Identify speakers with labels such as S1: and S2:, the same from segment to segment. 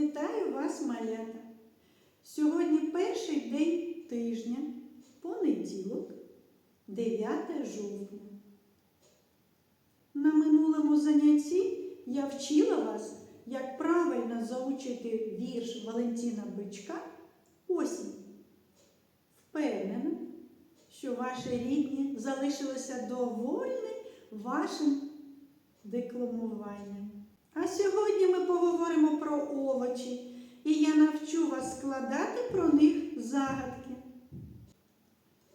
S1: Вітаю вас, малята! Сьогодні перший день тижня, понеділок, 9 жовтня. На минулому занятті я вчила вас, як правильно заучити вірш Валентина Бичка Осінь. Впевнена, що ваші рідні залишилися довольні вашим декламуванням. А сьогодні ми поговоримо про овочі, і я навчу вас складати про них загадки.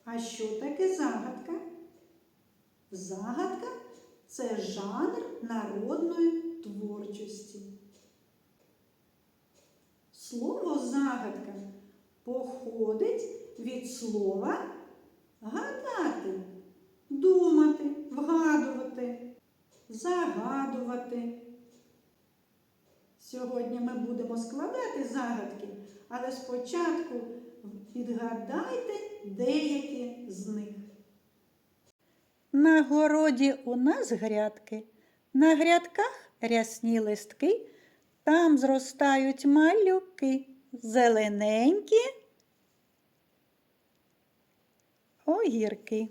S1: А що таке загадка? Загадка це жанр народної творчості. Слово загадка походить від слова гадати, думати, вгадувати, загадувати. Сьогодні ми будемо складати загадки, але спочатку відгадайте деякі з них.
S2: На городі у нас грядки, на грядках рясні листки, там зростають малюки, зелененькі огірки.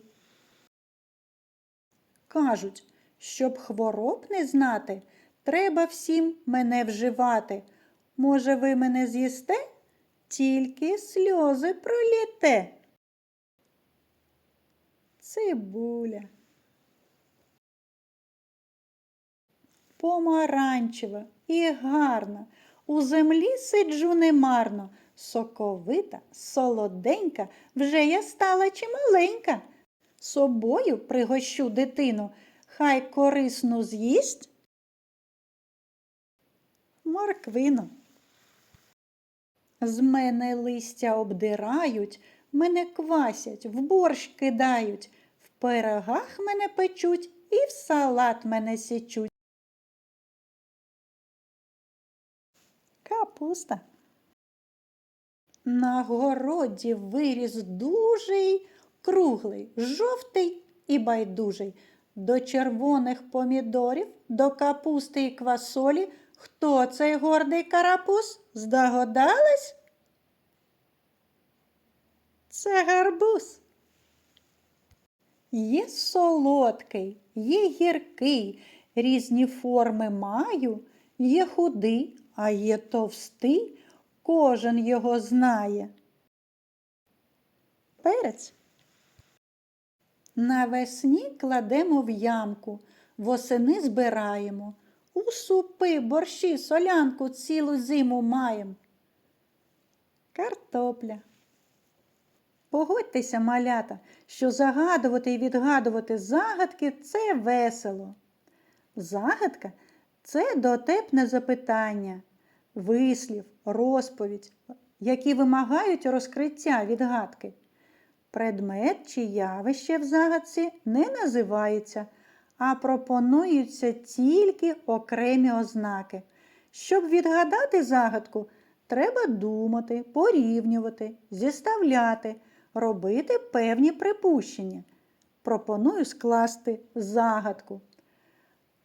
S2: Кажуть, щоб хвороб не знати, треба всім мене вживати. Може, ви мене з'їсте, тільки сльози проліте. Цибуля. Помаранчева і гарна. У землі сиджу немарно. Соковита, солоденька, вже я стала чималенька. Собою пригощу дитину, хай корисну з'їсть. Морквину. З мене листя обдирають, мене квасять, в борщ кидають, в пирогах мене печуть і в салат мене січуть. Капуста. На городі виріс дужий, круглий, жовтий і байдужий. До червоних помідорів, до капусти і квасолі. Хто цей гордий карапуз? Здогадались? Це гарбуз. Є солодкий, є гіркий, різні форми маю, є худий, а є товстий, кожен його знає. Перець. Навесні кладемо в ямку, восени збираємо. У супи, борщі, солянку цілу зиму маєм. Картопля. Погодьтеся, малята, що загадувати і відгадувати загадки це весело. Загадка це дотепне запитання, вислів, розповідь, які вимагають розкриття відгадки. Предмет чи явище в загадці не називається, а пропонуються тільки окремі ознаки. Щоб відгадати загадку, треба думати, порівнювати, зіставляти, робити певні припущення. Пропоную скласти загадку.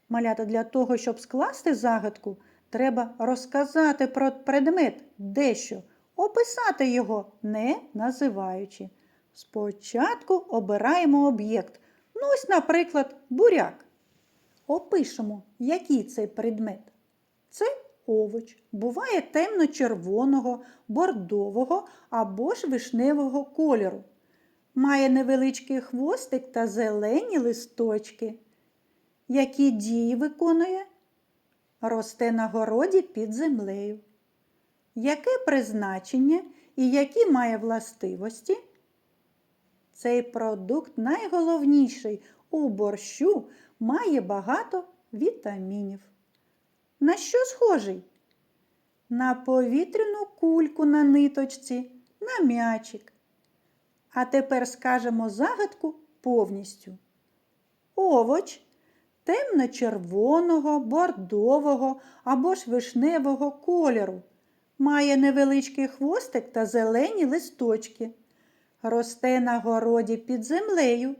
S2: Малята, для того, щоб скласти загадку, треба розказати про предмет дещо, описати його, не називаючи. Спочатку обираємо об'єкт. Ну, ось, наприклад, буряк. Опишемо, який цей предмет. Це овоч. Буває темно-червоного, бордового або ж вишневого кольору. Має невеличкий хвостик та зелені листочки. Які дії виконує? Росте на городі під землею. Яке призначення і які має властивості? Цей продукт найголовніший у борщу має багато вітамінів. На що схожий? На повітряну кульку на ниточці, на м'ячик. А тепер скажемо загадку повністю. Овоч темно-червоного, бордового або ж вишневого кольору. Має невеличкий хвостик та зелені листочки. Росте на городі під землею.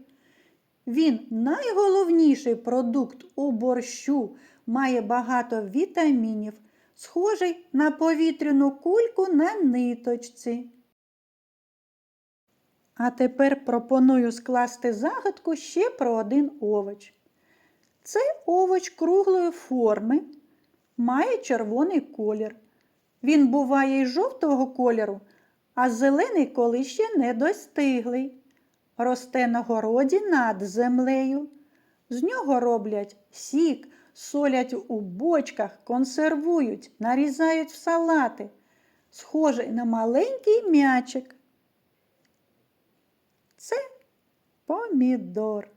S2: Він найголовніший продукт у борщу, має багато вітамінів, схожий на повітряну кульку на ниточці. А тепер пропоную скласти загадку ще про один овоч. Це овоч круглої форми, має червоний колір. Він буває й жовтого кольору, а зелений коли ще не достиглий. Росте на городі над землею. З нього роблять сік, солять у бочках, консервують, нарізають в салати. Схожий на маленький м'ячик. Це помідор.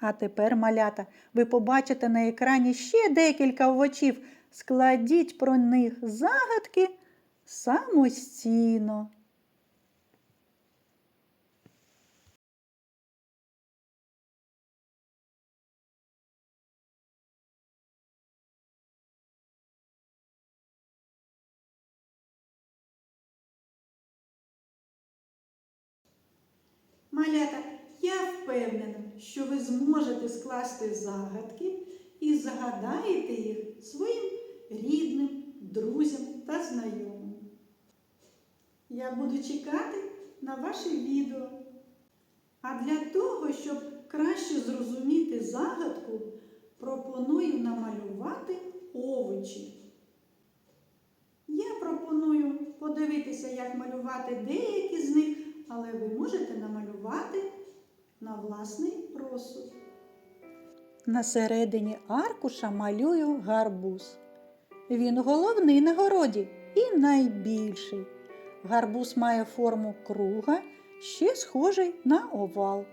S2: А тепер, малята, ви побачите на екрані ще декілька овочів. Складіть про них загадки самостійно.
S1: Малята, я впевнена, що ви зможете скласти загадки і загадаєте їх своїм рідним, друзям та знайомим. Я буду чекати на ваше відео. А для того, щоб краще зрозуміти загадку, пропоную намалювати овочі. Я пропоную подивитися, як малювати деякі з них, але ви можете намалювати на власний розсуд.
S2: На середині аркуша малюю гарбуз. Він головний на городі і найбільший. Гарбуз має форму круга, ще схожий на овал.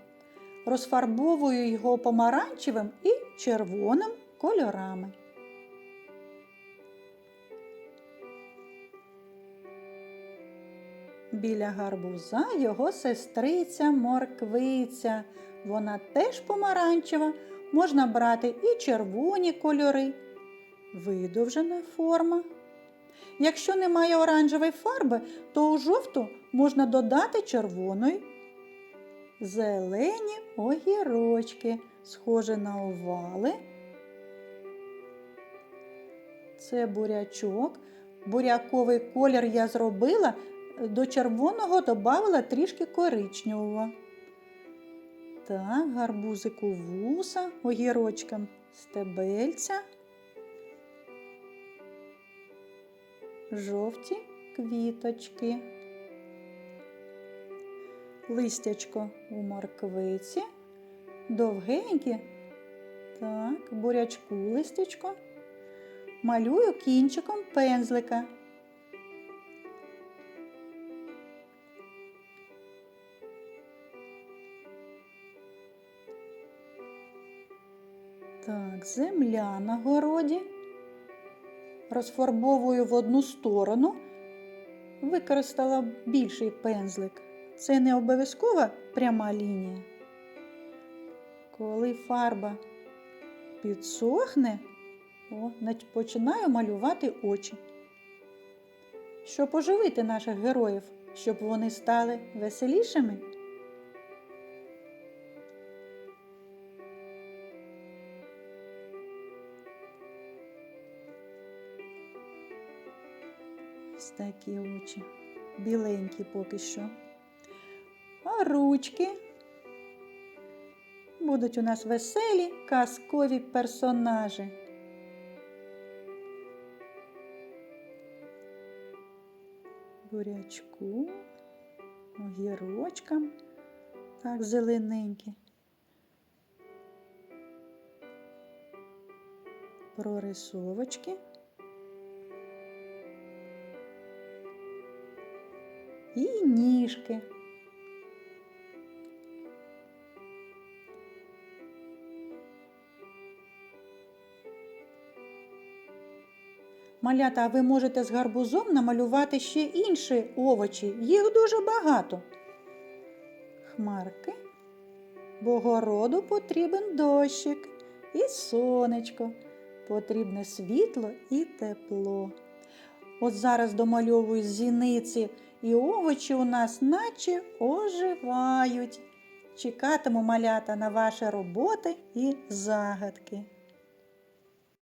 S2: Розфарбовую його помаранчевим і червоним кольорами. Біля гарбуза його сестриця морквиця. Вона теж помаранчева, можна брати і червоні кольори. Видовжена форма. Якщо немає оранжевої фарби, то у жовту можна додати червоної. Зелені огірочки, схожі на овали. Це бурячок. Буряковий колір я зробила, до червоного додавала трішки коричневого. Так, гарбузику вуса, огірочкам стебельця. Жовті квіточки. Листячко у морквиці. Довгенькі. Так, бурячку листячко. Малюю кінчиком пензлика. Так, земля на городі. Розфарбовую в одну сторону. Використала більший пензлик. Це не обов'язкова пряма лінія. Коли фарба підсохне, о, починаю малювати очі. Щоб оживити наших героїв, щоб вони стали веселішими. Ось такі очі. Біленькі поки що. А ручки будуть у нас веселі казкові персонажі. Бурячку, огірочкам, так зелененькі. Прорисовочки. І ніжки. Малята, а ви можете з гарбузом намалювати ще інші овочі. Їх дуже багато. Хмарки. Бо городу потрібен дощик і сонечко. Потрібне світло і тепло. От зараз домальовую зіниці, і овочі у нас наче оживають. Чекатиму малята на ваші роботи і загадки.